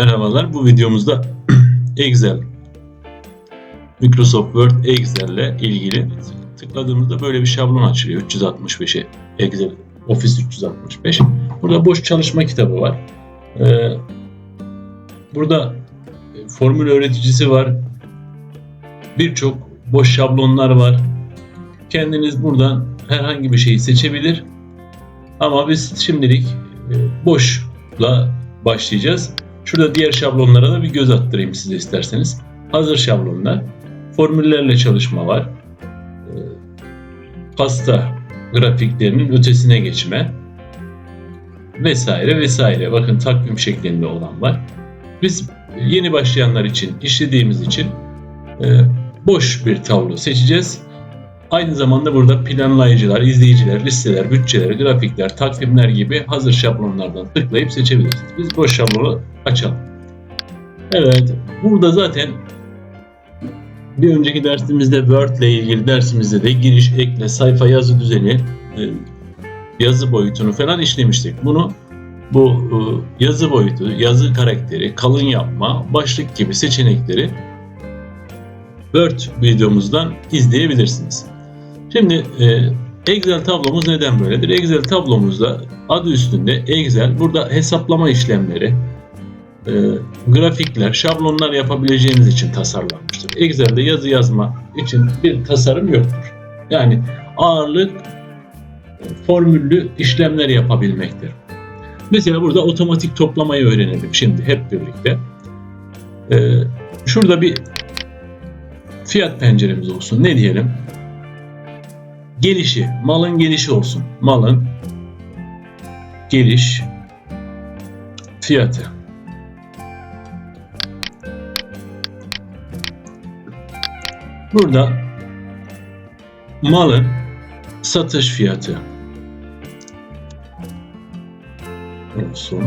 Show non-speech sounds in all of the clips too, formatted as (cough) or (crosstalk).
Merhabalar. Bu videomuzda (clears throat) Excel, Microsoft Word Excel ile ilgili tıkladığımızda böyle bir şablon açılıyor. 365'e Excel Office 365. Burada boş çalışma kitabı var. Ee, burada formül öğreticisi var. Birçok boş şablonlar var. Kendiniz buradan herhangi bir şeyi seçebilir. Ama biz şimdilik e, boşla başlayacağız. Şurada diğer şablonlara da bir göz attırayım size isterseniz. Hazır şablonlar. Formüllerle çalışma var. E, Pasta grafiklerinin ötesine geçme. Vesaire vesaire. Bakın takvim şeklinde olan var. Biz yeni başlayanlar için işlediğimiz için e, boş bir tablo seçeceğiz. Aynı zamanda burada planlayıcılar, izleyiciler, listeler, bütçeler, grafikler, takvimler gibi hazır şablonlardan tıklayıp seçebilirsiniz. Biz boş şablonu açalım. Evet, burada zaten bir önceki dersimizde Word ile ilgili dersimizde de giriş, ekle, sayfa yazı düzeni, e, yazı boyutunu falan işlemiştik. Bunu bu e, yazı boyutu, yazı karakteri, kalın yapma, başlık gibi seçenekleri Word videomuzdan izleyebilirsiniz. Şimdi e, Excel tablomuz neden böyledir? Excel tablomuzda adı üstünde Excel burada hesaplama işlemleri, e, grafikler, şablonlar yapabileceğiniz için tasarlanmıştır. Excel'de yazı yazma için bir tasarım yoktur. Yani ağırlık formüllü işlemler yapabilmektir. Mesela burada otomatik toplamayı öğrenelim şimdi hep birlikte. E, şurada bir fiyat penceremiz olsun. Ne diyelim? Gelişi, malın gelişi olsun. Malın geliş fiyatı. Burada malın satış fiyatı olsun.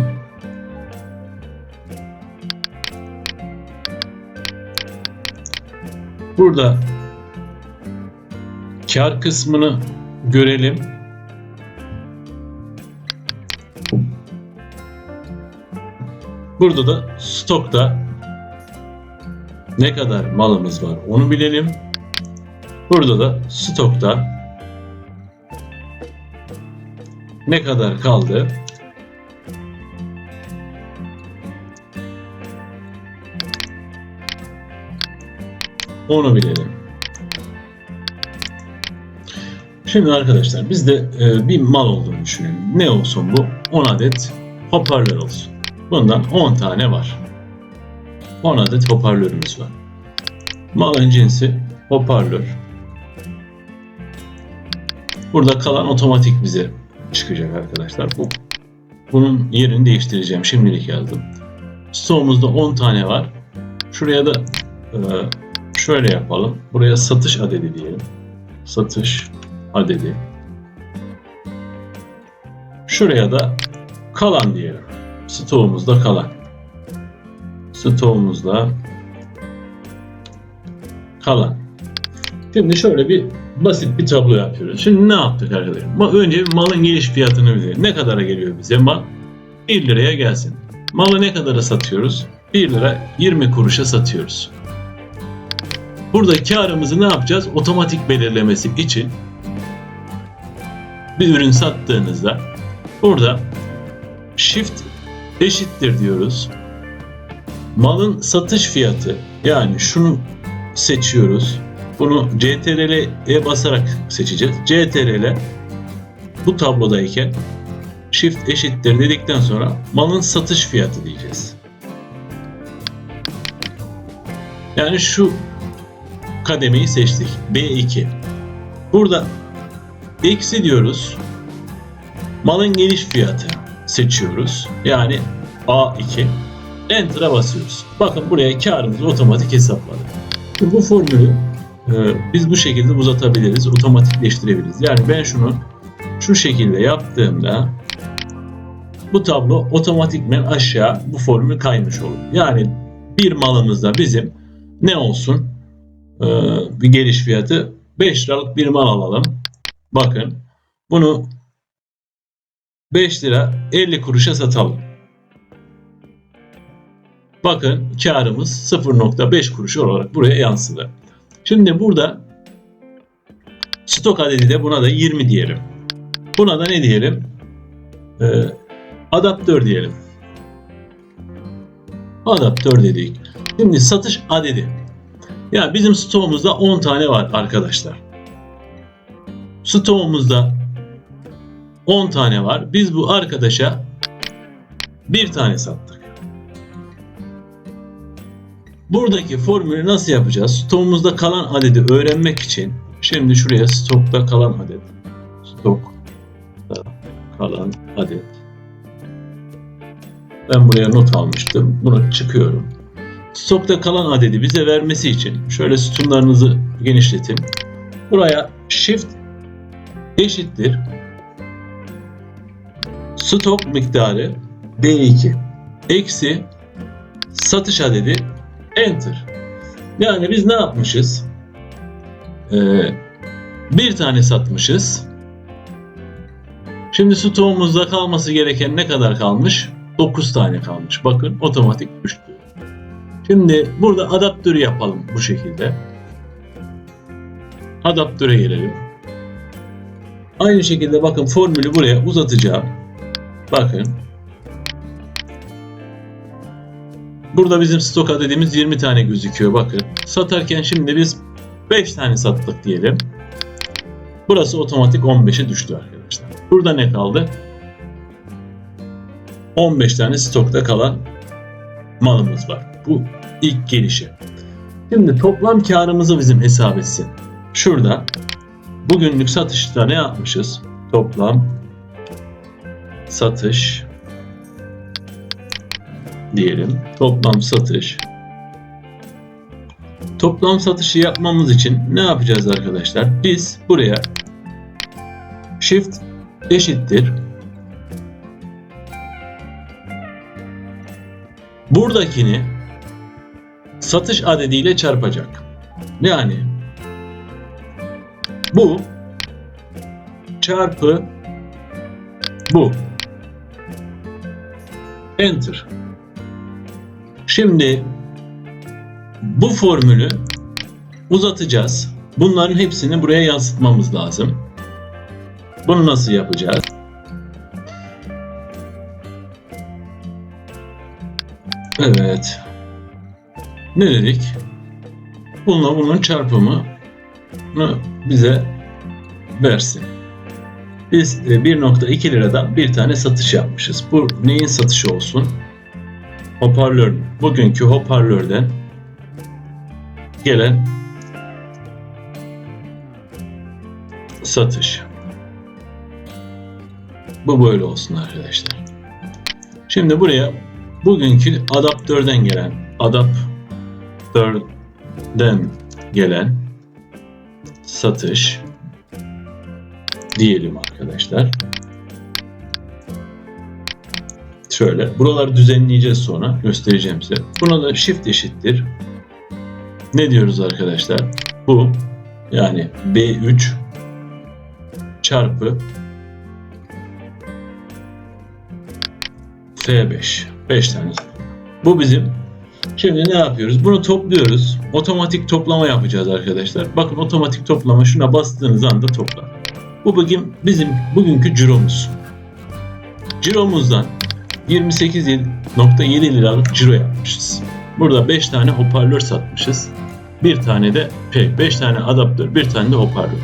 Burada kar kısmını görelim. Burada da stokta ne kadar malımız var onu bilelim. Burada da stokta ne kadar kaldı onu bilelim. Şimdi arkadaşlar bizde e, bir mal olduğunu düşünelim. Ne olsun bu? 10 adet hoparlör olsun. Bundan 10 tane var. 10 adet hoparlörümüz var. Malın cinsi hoparlör. Burada kalan otomatik bize çıkacak arkadaşlar. Bu bunun yerini değiştireceğim. Şimdilik yazdım. Stoğumuzda 10 tane var. Şuraya da e, şöyle yapalım. Buraya satış adedi diyelim. Satış adedi. Şuraya da kalan diyelim. Stoğumuzda kalan. Stoğumuzda kalan. Şimdi şöyle bir basit bir tablo yapıyoruz. Şimdi ne yaptık arkadaşlar? Önce malın geliş fiyatını bilelim. Ne kadara geliyor bize mal? 1 liraya gelsin. Malı ne kadara satıyoruz? 1 lira 20 kuruşa satıyoruz. Burada karımızı ne yapacağız? Otomatik belirlemesi için bir ürün sattığınızda burada shift eşittir diyoruz. Malın satış fiyatı yani şunu seçiyoruz. Bunu CTRL'e basarak seçeceğiz. CTRL bu tablodayken shift eşittir dedikten sonra malın satış fiyatı diyeceğiz. Yani şu kademeyi seçtik. B2. Burada eksi diyoruz. Malın geliş fiyatı seçiyoruz. Yani A2. Enter'a basıyoruz. Bakın buraya karımızı otomatik hesapladı. Bu formülü e, biz bu şekilde uzatabiliriz, otomatikleştirebiliriz. Yani ben şunu şu şekilde yaptığımda bu tablo otomatikmen aşağı bu formül kaymış olur. Yani bir malımızda bizim ne olsun? Ee, bir geliş fiyatı 5 liralık bir mal alalım. Bakın bunu 5 lira 50 kuruşa satalım. Bakın karımız 0.5 kuruş olarak buraya yansıdı. Şimdi burada stok adedi de buna da 20 diyelim. Buna da ne diyelim? Ee, adaptör diyelim. Adaptör dedik. Şimdi satış adedi. Ya bizim stoğumuzda 10 tane var arkadaşlar. Stoğumuzda 10 tane var. Biz bu arkadaşa bir tane sattık. Buradaki formülü nasıl yapacağız? Stoğumuzda kalan adedi öğrenmek için şimdi şuraya stokta kalan adet. Stokta kalan adet. Ben buraya not almıştım. Bunu çıkıyorum. Stokta kalan adedi bize vermesi için şöyle sütunlarınızı genişletin. Buraya shift eşittir stok miktarı D2 eksi satış adedi enter. Yani biz ne yapmışız? Ee, bir tane satmışız. Şimdi stoğumuzda kalması gereken ne kadar kalmış? 9 tane kalmış. Bakın otomatik düştü. Şimdi burada adaptörü yapalım bu şekilde. Adaptöre gelelim. Aynı şekilde bakın formülü buraya uzatacağım. Bakın. Burada bizim stok adedimiz 20 tane gözüküyor bakın. Satarken şimdi biz 5 tane sattık diyelim. Burası otomatik 15'e düştü arkadaşlar. Burada ne kaldı? 15 tane stokta kalan malımız var. Bu ilk gelişi. Şimdi toplam karımızı bizim hesap etsin. Şurada bugünlük satışta ne yapmışız? Toplam satış diyelim. Toplam satış. Toplam satışı yapmamız için ne yapacağız arkadaşlar? Biz buraya shift eşittir buradakini satış adediyle çarpacak. Yani bu çarpı bu. Enter. Şimdi bu formülü uzatacağız. Bunların hepsini buraya yansıtmamız lazım. Bunu nasıl yapacağız? Evet. Ne dedik? Bununla bunun çarpımı bize versin. Biz 1.2 liradan bir tane satış yapmışız. Bu neyin satışı olsun? Hoparlör. Bugünkü hoparlörden gelen satış. Bu böyle olsun arkadaşlar. Şimdi buraya bugünkü adaptörden gelen adaptörden gelen satış diyelim arkadaşlar. Şöyle buraları düzenleyeceğiz sonra göstereceğim size. Buna da shift eşittir. Ne diyoruz arkadaşlar? Bu yani B3 çarpı F5. 5 tane. Bu bizim. Şimdi ne yapıyoruz? Bunu topluyoruz. Otomatik toplama yapacağız arkadaşlar. Bakın otomatik toplama şuna bastığınız anda toplar. Bu bugün bizim bugünkü ciromuz. Ciromuzdan 28.7 liralık ciro yapmışız. Burada 5 tane hoparlör satmışız. Bir tane de 5 tane adaptör, bir tane de hoparlör.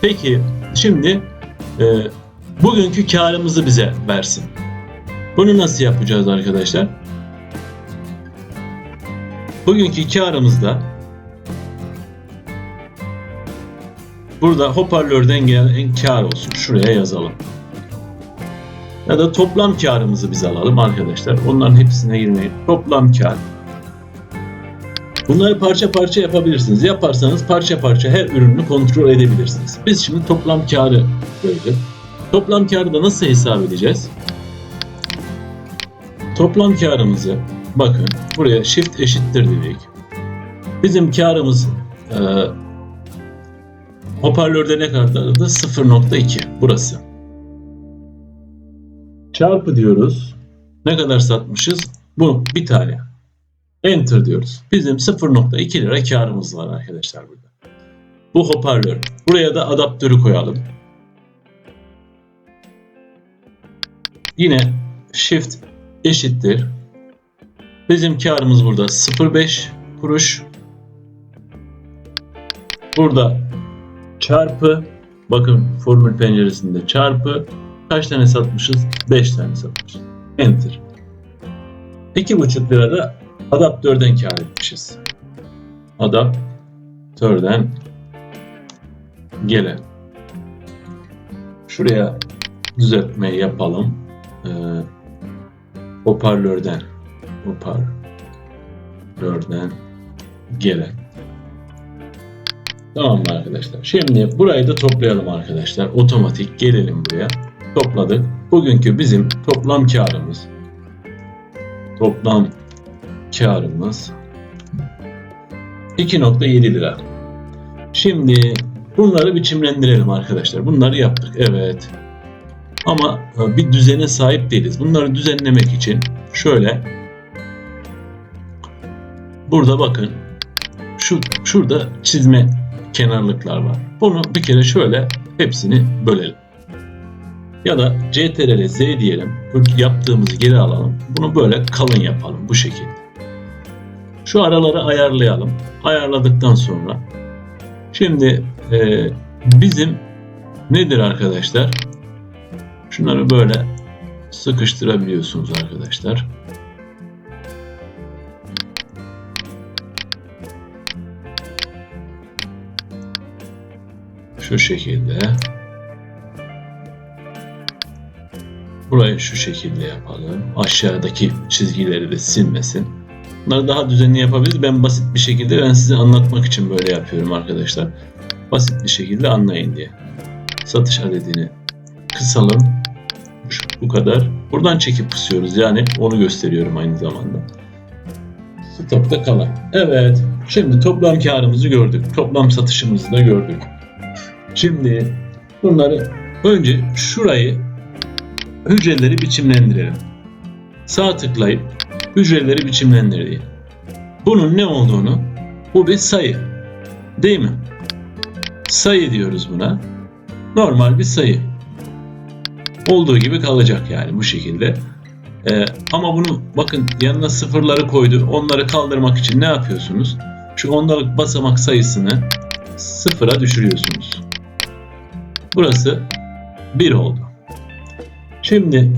Peki şimdi e, bugünkü karımızı bize versin. Bunu nasıl yapacağız arkadaşlar? Bugünkü karımızda burada hoparlörden gelen kar olsun. Şuraya yazalım. Ya da toplam karımızı biz alalım arkadaşlar. Onların hepsine girmeyin. Toplam kar. Bunları parça parça yapabilirsiniz. Yaparsanız parça parça her ürünü kontrol edebilirsiniz. Biz şimdi toplam karı böyle. Toplam karı da nasıl hesap edeceğiz? Toplam karımızı bakın buraya shift eşittir dedik. Bizim karımız e, hoparlörde ne kadardı? 0.2 burası. Çarpı diyoruz. Ne kadar satmışız? Bu bir tane. Enter diyoruz. Bizim 0.2 lira karımız var arkadaşlar burada. Bu hoparlör. Buraya da adaptörü koyalım. Yine shift eşittir. Bizim karımız burada 0.5 kuruş. Burada çarpı bakın formül penceresinde çarpı kaç tane satmışız? 5 tane satmışız. Enter. 2,5 lira da adaptörden kar etmişiz. Adaptörden gelen. Şuraya düzeltme yapalım. Ee, hoparlörden hoparlörden gelen. Tamam mı arkadaşlar? Şimdi burayı da toplayalım arkadaşlar. Otomatik gelelim buraya. Topladık. Bugünkü bizim toplam karımız toplam karımız 2.7 lira. Şimdi bunları biçimlendirelim arkadaşlar. Bunları yaptık. Evet. Ama bir düzene sahip değiliz. Bunları düzenlemek için şöyle burada bakın şu şurada çizme kenarlıklar var. Bunu bir kere şöyle hepsini bölelim. Ya da CTRL Z diyelim. Yaptığımızı geri alalım. Bunu böyle kalın yapalım bu şekilde. Şu araları ayarlayalım. Ayarladıktan sonra şimdi e, bizim nedir arkadaşlar? Şunları böyle sıkıştırabiliyorsunuz arkadaşlar. Şu şekilde. Burayı şu şekilde yapalım. Aşağıdaki çizgileri de silmesin. Bunları daha düzenli yapabiliriz. Ben basit bir şekilde ben size anlatmak için böyle yapıyorum arkadaşlar. Basit bir şekilde anlayın diye. Satış adedini kısalım. Bu kadar. Buradan çekip kısıyoruz. Yani onu gösteriyorum aynı zamanda. Stokta kalan. Evet. Şimdi toplam karımızı gördük. Toplam satışımızı da gördük. Şimdi bunları önce şurayı hücreleri biçimlendirelim. Sağ tıklayıp hücreleri biçimlendir diye. Bunun ne olduğunu bu bir sayı. Değil mi? Sayı diyoruz buna. Normal bir sayı. Olduğu gibi kalacak yani bu şekilde. Ee, ama bunu bakın yanına sıfırları koydu. Onları kaldırmak için ne yapıyorsunuz? Şu ondalık basamak sayısını sıfıra düşürüyorsunuz. Burası 1 oldu. Şimdi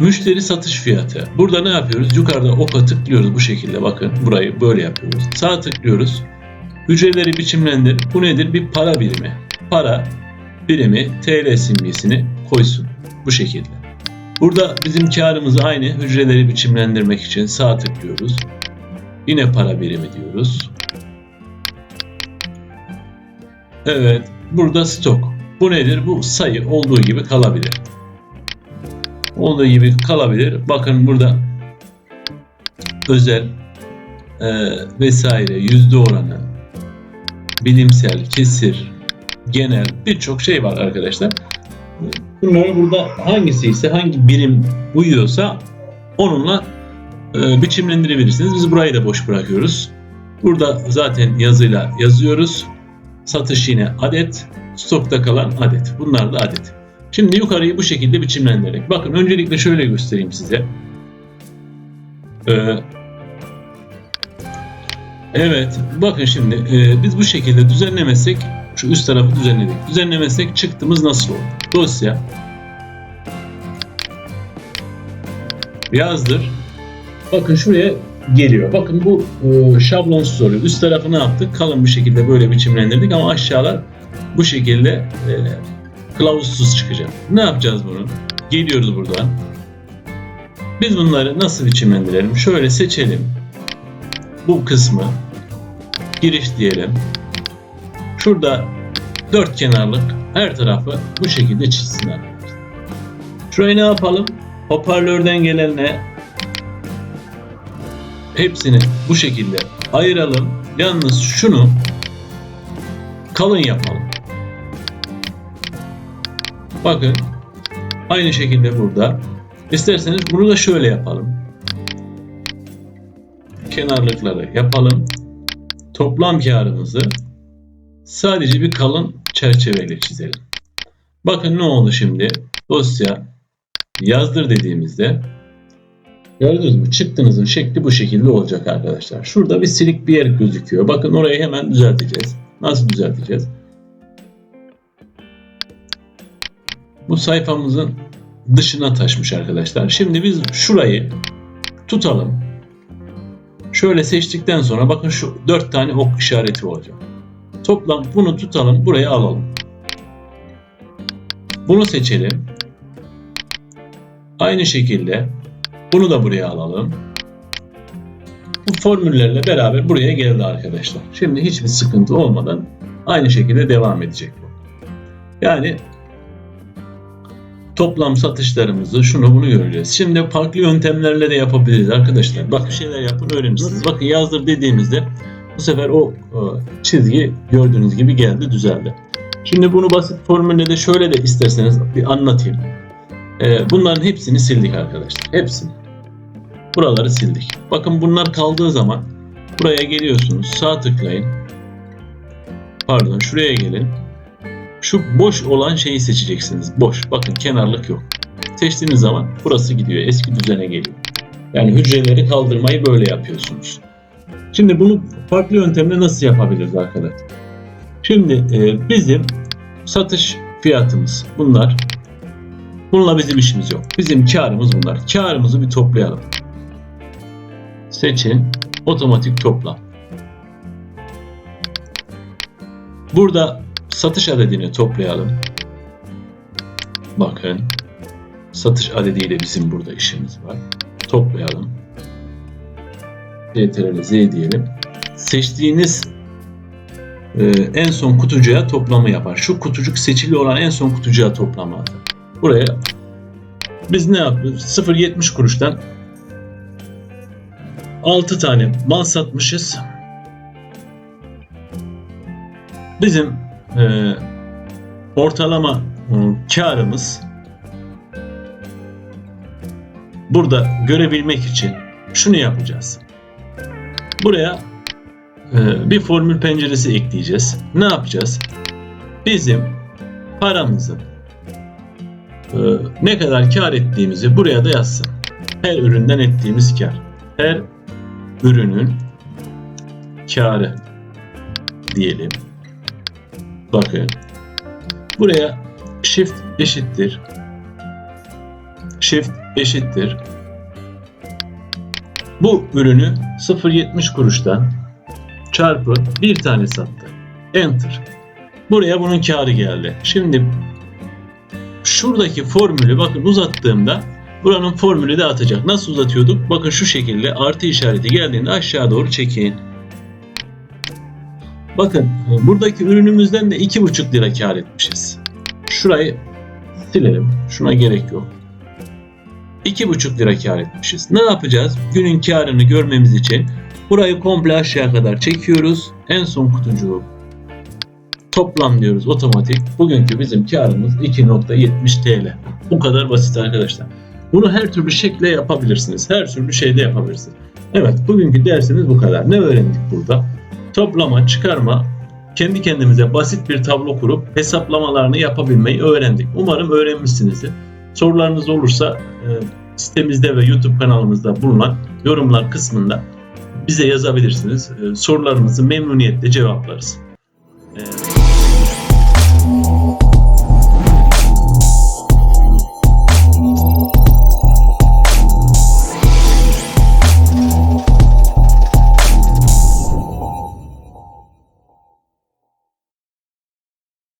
müşteri satış fiyatı. Burada ne yapıyoruz? Yukarıda oka tıklıyoruz bu şekilde. Bakın burayı böyle yapıyoruz. Sağ tıklıyoruz. Hücreleri biçimlendir. Bu nedir? Bir para birimi. Para birimi TL simgesini koysun. Bu şekilde. Burada bizim karımızı aynı hücreleri biçimlendirmek için sağ tıklıyoruz. Yine para birimi diyoruz. Evet. Burada stok. Bu nedir? Bu sayı olduğu gibi kalabilir olduğu gibi kalabilir. Bakın burada özel e, vesaire yüzde oranı bilimsel, kesir, genel birçok şey var arkadaşlar. Bunları burada hangisi ise hangi birim uyuyorsa onunla e, biçimlendirebilirsiniz. Biz burayı da boş bırakıyoruz. Burada zaten yazıyla yazıyoruz. Satış yine adet, stokta kalan adet. Bunlar da adet. Şimdi yukarıyı bu şekilde biçimlendirerek. Bakın öncelikle şöyle göstereyim size. Ee, evet bakın şimdi e, biz bu şekilde düzenlemesek şu üst tarafı düzenledik. Düzenlemesek çıktığımız nasıl olur? Dosya yazdır. Bakın şuraya geliyor. Bakın bu e, şablonsuz oluyor. Üst tarafı ne yaptık? Kalın bir şekilde böyle biçimlendirdik ama aşağılar bu şekilde e, kılavuzsuz çıkacak. Ne yapacağız bunu? Geliyoruz buradan. Biz bunları nasıl biçimlendirelim? Şöyle seçelim. Bu kısmı giriş diyelim. Şurada dört kenarlık her tarafı bu şekilde çizsin arkadaşlar. Şurayı ne yapalım? Hoparlörden gelenle hepsini bu şekilde ayıralım. Yalnız şunu kalın yapalım. Bakın aynı şekilde burada. İsterseniz bunu da şöyle yapalım. kenarlıkları yapalım. Toplam karımızı sadece bir kalın çerçeveyle çizelim. Bakın ne oldu şimdi? Dosya yazdır dediğimizde gördünüz mü? Çıktığınızın şekli bu şekilde olacak arkadaşlar. Şurada bir silik bir yer gözüküyor. Bakın orayı hemen düzelteceğiz. Nasıl düzelteceğiz? Bu sayfamızın dışına taşmış arkadaşlar. Şimdi biz şurayı tutalım. Şöyle seçtikten sonra bakın şu dört tane ok işareti olacak. Toplam bunu tutalım buraya alalım. Bunu seçelim. Aynı şekilde bunu da buraya alalım. Bu formüllerle beraber buraya geldi arkadaşlar. Şimdi hiçbir sıkıntı olmadan aynı şekilde devam edecek bu. Yani toplam satışlarımızı şunu bunu göreceğiz. Şimdi farklı yöntemlerle de yapabiliriz arkadaşlar. Bak bir şeyler yapın öğrenirsiniz. Bakın yazdır dediğimizde bu sefer o e, çizgi gördüğünüz gibi geldi düzeldi. Şimdi bunu basit formülle de şöyle de isterseniz bir anlatayım. E, bunların hepsini sildik arkadaşlar. Hepsini. Buraları sildik. Bakın bunlar kaldığı zaman buraya geliyorsunuz. Sağ tıklayın. Pardon şuraya gelin. Şu boş olan şeyi seçeceksiniz. Boş. Bakın kenarlık yok. Seçtiğiniz zaman burası gidiyor. Eski düzene geliyor. Yani hücreleri kaldırmayı böyle yapıyorsunuz. Şimdi bunu farklı yöntemle nasıl yapabiliriz arkadaşlar? Şimdi e, bizim satış fiyatımız bunlar. Bununla bizim işimiz yok. Bizim karımız bunlar. Karımızı bir toplayalım. Seçin. Otomatik topla. Burada satış adedini toplayalım. Bakın. Satış adediyle bizim burada işimiz var. Toplayalım. Ctrl Z diyelim. Seçtiğiniz e, en son kutucuğa toplamı yapar. Şu kutucuk seçili olan en son kutucuğa toplamı atar. Buraya biz ne yapıyoruz? 0.70 kuruştan 6 tane mal satmışız. Bizim e, ortalama e, karımız burada görebilmek için şunu yapacağız. Buraya e, bir formül penceresi ekleyeceğiz. Ne yapacağız? Bizim paramızın e, ne kadar kar ettiğimizi buraya da yazsın. Her üründen ettiğimiz kar. Her ürünün karı diyelim. Bakın. Buraya shift eşittir. Shift eşittir. Bu ürünü 0.70 kuruştan çarpı bir tane sattı. Enter. Buraya bunun karı geldi. Şimdi şuradaki formülü bakın uzattığımda buranın formülü de atacak. Nasıl uzatıyorduk? Bakın şu şekilde artı işareti geldiğinde aşağı doğru çekin. Bakın buradaki ürünümüzden de 2,5 lira kar etmişiz. Şurayı silelim. Şuna gerek yok. 2,5 lira kar etmişiz. Ne yapacağız? Günün karını görmemiz için burayı komple aşağı kadar çekiyoruz. En son kutucuğu toplam diyoruz otomatik. Bugünkü bizim karımız 2.70 TL. Bu kadar basit arkadaşlar. Bunu her türlü şekle yapabilirsiniz. Her türlü şeyde yapabilirsiniz. Evet bugünkü dersimiz bu kadar. Ne öğrendik burada? Toplama, çıkarma, kendi kendimize basit bir tablo kurup hesaplamalarını yapabilmeyi öğrendik. Umarım öğrenmişsinizdir. Sorularınız olursa e, sitemizde ve YouTube kanalımızda bulunan yorumlar kısmında bize yazabilirsiniz. E, sorularımızı memnuniyetle cevaplarız. E,